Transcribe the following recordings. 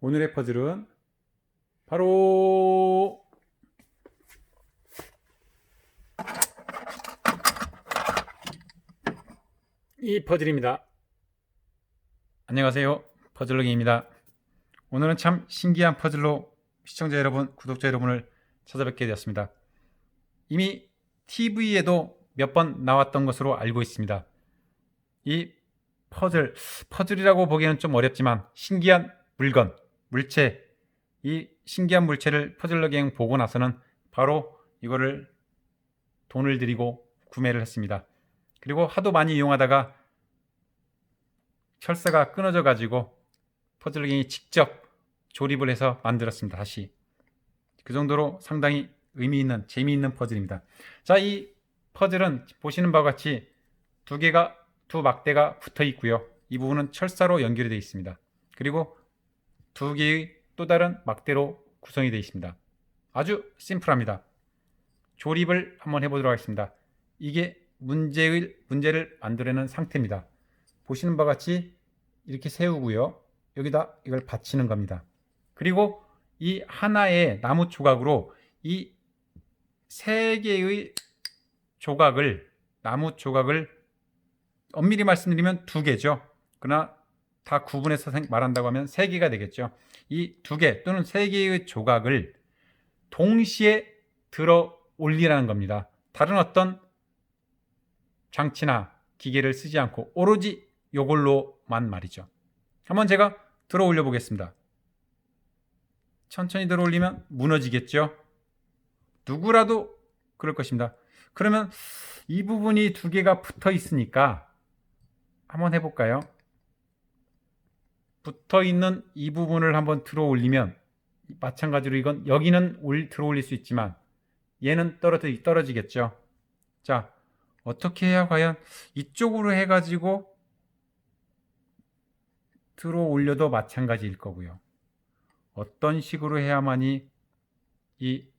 오늘의 퍼즐은 바로 이 퍼즐입니다. 안녕하세요. 퍼즐러기입니다. 오늘은 참 신기한 퍼즐로 시청자 여러분, 구독자 여러분을 찾아뵙게 되었습니다. 이미 TV에도 몇 번 나왔던 것으로 알고 있습니다. 이 퍼즐, 퍼즐이라고 보기에는 좀 어렵지만 신기한 물건, 물체, 이 신기한 물체를 퍼즐러기행 보고 나서는 바로 이거를 돈을 들이고 구매를 했습니다. 그리고 하도 많이 이용하다가 철사가 끊어져 가지고 퍼즐러기행이 직접 조립을 해서 만들었습니다. 다시 그 정도로 상당히 의미 있는 재미있는 퍼즐입니다. 자, 이 퍼즐은 보시는 바와 같이 두 개가 두 막대가 붙어 있고요. 이 부분은 철사로 연결이 되어 있습니다. 그리고 두 개의 또 다른 막대로 구성이 되어 있습니다. 아주 심플합니다. 조립을 한번 해보도록 하겠습니다. 이게 문제의 문제를 만들어내는 상태입니다. 보시는 바와 같이 이렇게 세우고요. 여기다 이걸 받치는 겁니다. 그리고 이 하나의 나무 조각으로 이 세 개의 조각을 나무 조각을 엄밀히 말씀드리면 두 개죠. 그러나 다 구분해서 생- 말한다고 하면 세 개가 되겠죠. 이 두 개 또는 세 개의 조각을 동시에 들어 올리라는 겁니다. 다른 어떤 장치나 기계를 쓰지 않고 오로지 이걸로만 말이죠. 한번 제가 들어 올려 보겠습니다. 천천히 들어 올리면 무너지겠죠. 누구라도 그럴 것입니다. 그러면 이 부분이 두 개가 붙어 있으니까 한번 해볼까요? 붙어 있는 이 부분을 한번 들어 올리면 마찬가지로 이건 여기는 올, 들어 올릴 수 있지만 얘는 떨어지, 떨어지겠죠. 자, 어떻게 해야 과연 이쪽으로 해 가지고 들어 올려도 마찬가지일 거고요. 어떤 식으로 해야만이 이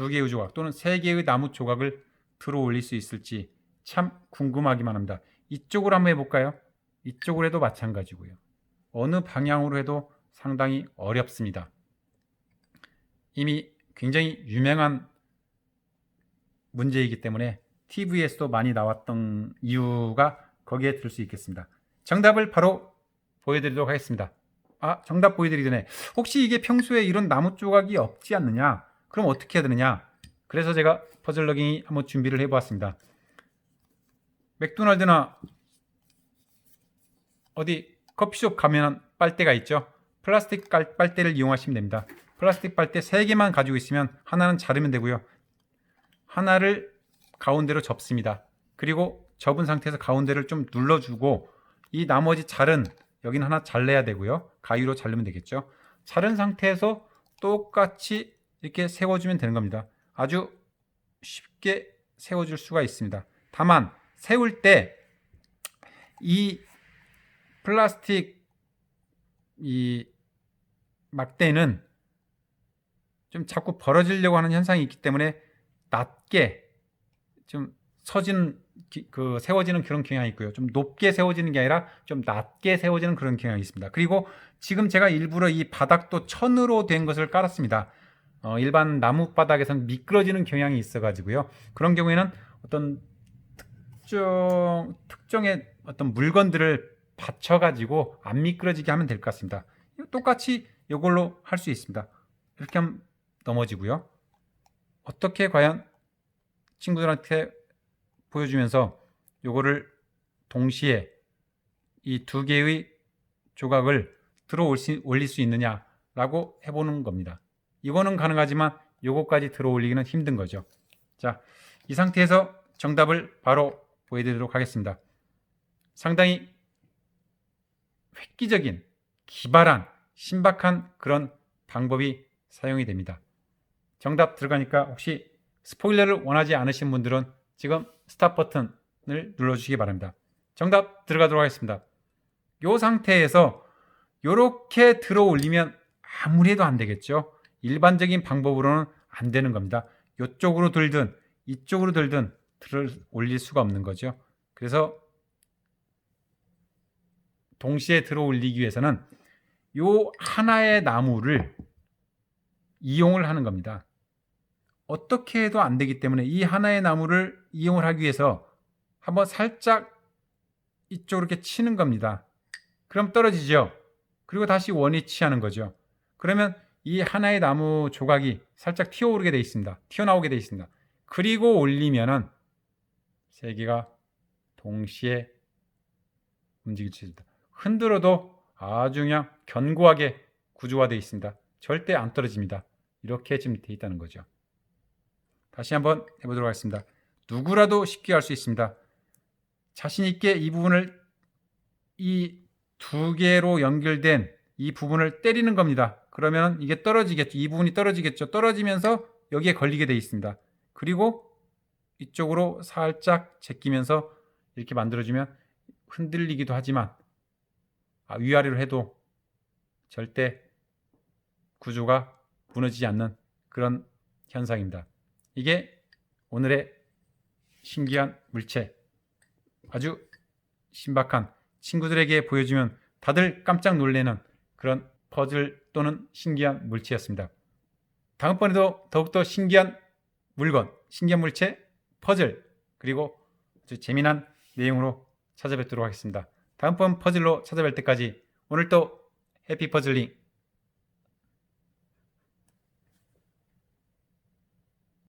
두 개의 조각 또는 세 개의 나무 조각을 들어 올릴 수 있을지 참 궁금하기만 합니다. 이쪽으로 한번 해볼까요? 이쪽으로 해도 마찬가지고요. 어느 방향으로 해도 상당히 어렵습니다. 이미 굉장히 유명한 문제이기 때문에 TV에서도 많이 나왔던 이유가 거기에 들 수 있겠습니다. 정답을 바로 보여드리도록 하겠습니다. 아, 정답 보여드리기 전에 혹시 이게 평소에 이런 나무 조각이 없지 않느냐? 그럼 어떻게 해야 되느냐? 그래서 제가 퍼즐 러깅이 한번 준비를 해보았습니다. 맥도날드나 어디 커피숍 가면 빨대가 있죠. 플라스틱 깔- 빨대를 이용하시면 됩니다. 플라스틱 빨대 3개만 가지고 있으면 하나는 자르면 되고요. 하나를 가운데로 접습니다. 그리고 접은 상태에서 가운데를 좀 눌러주고 이 나머지 자른 여기는 하나 잘라야 되고요. 가위로 자르면 되겠죠. 자른 상태에서 똑같이 이렇게 세워주면 되는 겁니다. 아주 쉽게 세워줄 수가 있습니다. 다만 세울 때 이 플라스틱 이 막대는 좀 자꾸 벌어지려고 하는 현상이 있기 때문에 낮게 좀 기- 그 세워지는 그런 경향이 있고요. 좀 높게 세워지는 게 아니라 좀 낮게 세워지는 그런 경향이 있습니다. 그리고 지금 제가 일부러 이 바닥도 천으로 된 것을 깔았습니다. 어, 일반 나무 바닥에서는 미끄러지는 경향이 있어가지고요. 그런 경우에는 어떤 특정 특정의 어떤 물건들을 받쳐가지고 안 미끄러지게 하면 될 것 같습니다. 똑같이 이걸로 할 수 있습니다. 이렇게 하면 넘어지고요. 어떻게 과연 친구들한테 보여주면서 요거를 동시에 이 두 개의 조각을 들어 올릴 수 있느냐라고 해보는 겁니다. 이거는 가능하지만 요거까지 들어 올리기는 힘든 거죠. 자, 이 상태에서 정답을 바로 보여드리도록 하겠습니다. 상당히 획기적인, 기발한, 신박한 그런 방법이 사용이 됩니다. 정답 들어가니까 혹시 스포일러를 원하지 않으신 분들은 지금 스탑 버튼을 눌러주시기 바랍니다. 정답 들어가도록 하겠습니다. 이 상태에서 이렇게 들어 올리면 아무리 해도 안 되겠죠. 일반적인 방법으로는 안 되는 겁니다. 이쪽으로 들든 이쪽으로 들든 들어 올릴 수가 없는 거죠. 그래서 동시에 들어 올리기 위해서는 요 하나의 나무를 이용을 하는 겁니다. 어떻게 해도 안 되기 때문에 이 하나의 나무를 이용을 하기 위해서 한번 살짝 이쪽으로 이렇게 치는 겁니다. 그럼 떨어지죠. 그리고 다시 원위치 하는 거죠. 그러면 이 하나의 나무 조각이 살짝 튀어오르게 되어 있습니다. 튀어나오게 되어 있습니다. 그리고 올리면은 세 개가 동시에 움직일 수 있습니다. 흔들어도 아주 그냥 견고하게 구조화되어 있습니다. 절대 안 떨어집니다. 이렇게 지금 되어 있다는 거죠. 다시 한번 해보도록 하겠습니다. 누구라도 쉽게 할 수 있습니다. 자신 있게 이 부분을 이 두 개로 연결된 이 부분을 때리는 겁니다. 그러면 이게 떨어지겠죠. 이 부분이 떨어지겠죠. 떨어지면서 여기에 걸리게 되어 있습니다. 그리고 이쪽으로 살짝 제끼면서 이렇게 만들어주면 흔들리기도 하지만 아, 위아래로 해도 절대 구조가 무너지지 않는 그런 현상입니다. 이게 오늘의 신기한 물체 아주 신박한 친구들에게 보여주면 다들 깜짝 놀래는 그런 퍼즐 또는 신기한 물체였습니다. 다음번에도 더욱더 신기한 물건, 신기한 물체, 퍼즐 그리고 아주 재미난 내용으로 찾아뵙도록 하겠습니다. 다음번 퍼즐로 찾아뵐 때까지 오늘도 해피 퍼즐링